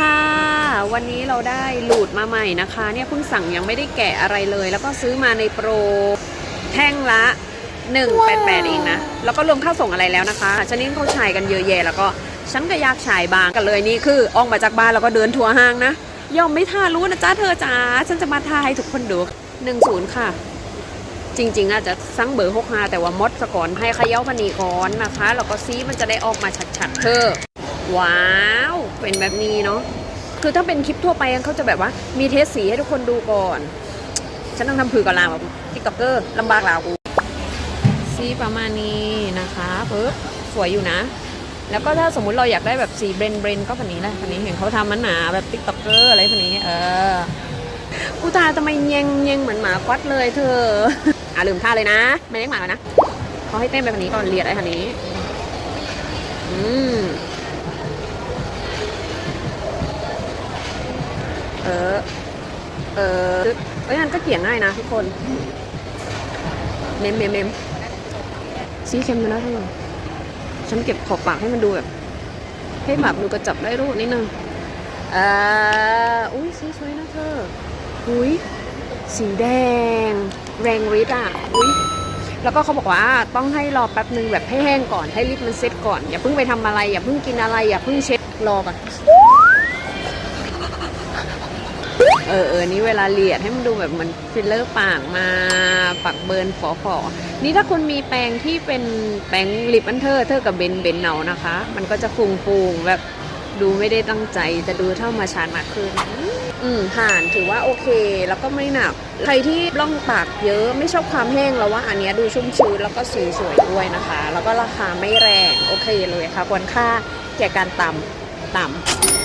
ค่ะ วันนี้เราได้หลูดมาใหม่นะคะ เนี่ยเพิ่งสั่งยังไม่ได้แกะอะไรเลย แล้วก็ซื้อมาในโปรแท่งละ188เองนะ แล้วก็รวมค่าส่งอะไรแล้วนะคะชนิดเขาฉายกันเยอะแยะแล้วก็ฉันก็อยากฉายบางกันเลยนี่คือออกมาจากบ้านแล้วก็เดินทัวร์ห้างนะยอมไม่ท่ารู้นะจ้าเธอจ้าฉันจะมาทาให้ทุกคนดู10ค่ะ จริง ๆ อาจจะสั่งเบอร์6 5แต่ว่ามดสก่อนให้เขย่าพันนีก่อนนะคะ แล้วก็ซีมันจะได้ออกมาชัดๆเธอ ว้าว เป็นแบบนี้เนาะคือถ้าเป็นคลิปทั่วไปเขาจะแบบว่า มีเทสสีให้ทุกคนดูก่อน ฉันต้องทำผือกับลาวติ๊กต็อกเกอร์ลำบากลาวกูสีประมาณนี้นะคะปึ๊บสวยอยู่นะ แล้วก็ถ้าสมมุติเราอยากได้แบบสีเบรนเบรนก็พันนี้แหละพันนี้เห็นเขาทำมันหนาแบบติ๊กต็อกเกอร์อะไรพันนี้เออกูตาทำไมเยงเยงเหมือนหมาควัดเลยเธออะลืมท่าเลยนะ ไม่เลี้ยงหมาแล้วนะเขาให้เต้นไปพันนี้ก่อนเรียดไอ้พันนี้ อืม เออ เออเอ้ยมันก็เกี่ยงง่ายนะทุกคน เมมเมมเมมสีเข้มเลยนะเธอฉันเก็บขอบปากให้มันดูแบบ ให้แบบดูกระจับได้รูปนิดนึงเอ่ออุ้ยสีสวยนะเธอ อุ้ยสีแดง แรงฤทธิ์อะ อุ้ยแล้วก็เขาบอกว่าต้องให้รอแป๊บหนึ่งแบบให้แห้งก่อนให้ลิปมันเซ็ตก่อน อย่าเพิ่งไปทำอะไร อย่าเพิ่งกินอะไร อย่าเพิ่งเช็ดรอก่อน เออเออนี่เวลาเลียดให้มันดูแบบเหมือนฟิลเลอร์ปากมาปากเบิร์นฝอฝอนี่ถ้าคุณมีแปรงที่เป็นแปรงลิปอันเทอร์เทอร์กับเบนเบนเนานะคะ มันก็จะฟูงฟูงแบบดูไม่ได้ตั้งใจแต่ดูเท่ามาชานมากขึ้นอืมผ่านถือว่าโอเค แล้วก็ไม่หนัก ใครที่ร่องปากเยอะไม่ชอบความแห้งแล้วว่าอันนี้ดูชุ่มชื้นแล้วก็สีสวยด้วยนะคะ แล้วก็ราคาไม่แรงโอเคเลยค่ะควรค่าแก่การตำตำ